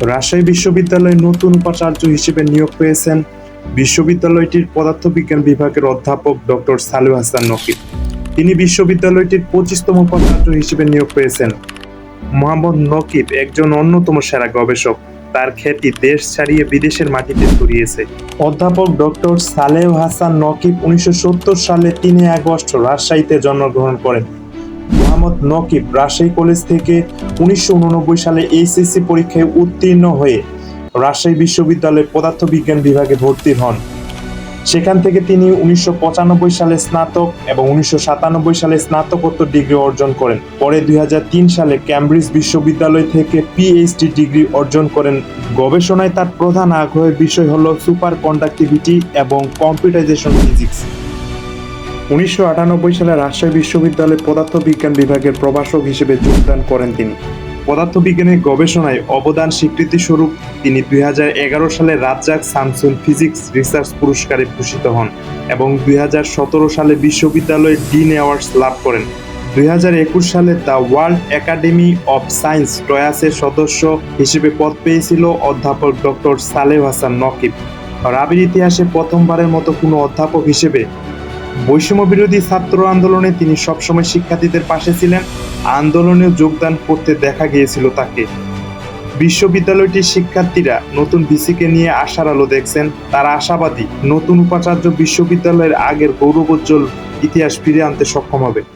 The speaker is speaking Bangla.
রাজশাহী বিশ্ববিদ্যালয়ে নতুন উপাচার্য হিসেবে নিয়োগ পেয়েছেন বিশ্ববিদ্যালয়টির পদার্থবিজ্ঞান বিভাগের অধ্যাপক ডক্টর সালু হাসান নকিব। তিনি বিশ্ববিদ্যালয়টির পঁচিশতম উপাচার্য হিসেবে নিয়োগ পেয়েছেন। মোহাম্মদ নকিব একজন অন্যতম সেরা গবেষক। তার খ্যাতি দেশ ছাড়িয়ে বিদেশের মাটিতে ছড়িয়েছে। অধ্যাপক ডক্টর সালেহ হাসান নকিব উনিশশো সত্তর সালে তিনে আগস্ট রাজশাহীতে জন্মগ্রহণ করেন। মোহাম্মদ নকিব রাজশাহী কলেজ থেকে উনিশশো উননব্বই সালে এইচএসসি পরীক্ষায় উত্তীর্ণ হয়ে রাজশাহী বিশ্ববিদ্যালয়ের পদার্থবিজ্ঞান বিভাগে ভর্তি হন। সেখান থেকে তিনি উনিশশো পঁচানব্বই সালে স্নাতক এবং উনিশশো সাতানব্বই সালে স্নাতকোত্তর ডিগ্রি অর্জন করেন। পরে দুই হাজার তিন সালে ক্যামব্রিজ বিশ্ববিদ্যালয় থেকে পিএইচডি ডিগ্রি অর্জন করেন। গবেষণায় তার প্রধান আগ্রহের বিষয় হল সুপার কন্ডাক্টিভিটি এবং কম্পিউটাইজেশন ফিজিক্স। উনিশশো আটানব্বই সালে রাজশাহী বিশ্ববিদ্যালয়ের পদার্থবিজ্ঞান বিভাগের প্রভাষক হিসেবে যোগদান করেন তিনি। পদার্থবিজ্ঞানের গবেষণায় অবদান স্বীকৃতি স্বরূপ তিনি দুই হাজার এগারো সালে রাজ্জাক সামসুল ফিজিক্স রিসার্চ পুরস্কারে ভূষিত হন এবং দুই হাজার সতেরো সালে বিশ্ববিদ্যালয়ের ডিন অ্যাওয়ার্ডস লাভ করেন। দুই হাজার একুশ সালে the world academy of science টয়াসের সদস্য হিসেবে পদ পেয়েছিল অধ্যাপক ডক্টর সালেহ হাসান নকিব। রাবির ইতিহাসে প্রথমবারের মতো কোনো অধ্যাপক হিসেবে বৈষম্য বিরোধী ছাত্র আন্দোলনে তিনি সবসময় শিক্ষার্থীদের পাশে ছিলেন। আন্দোলনেও যোগদান করতে দেখা গিয়েছিল তাকে। বিশ্ববিদ্যালয়টির শিক্ষার্থীরা নতুন ভিসিকে নিয়ে আশার আলো দেখছেন। তারা আশাবাদী, নতুন উপাচার্য বিশ্ববিদ্যালয়ের আগের গৌরবোজ্জ্বল ইতিহাস ফিরে আনতে সক্ষম হবে।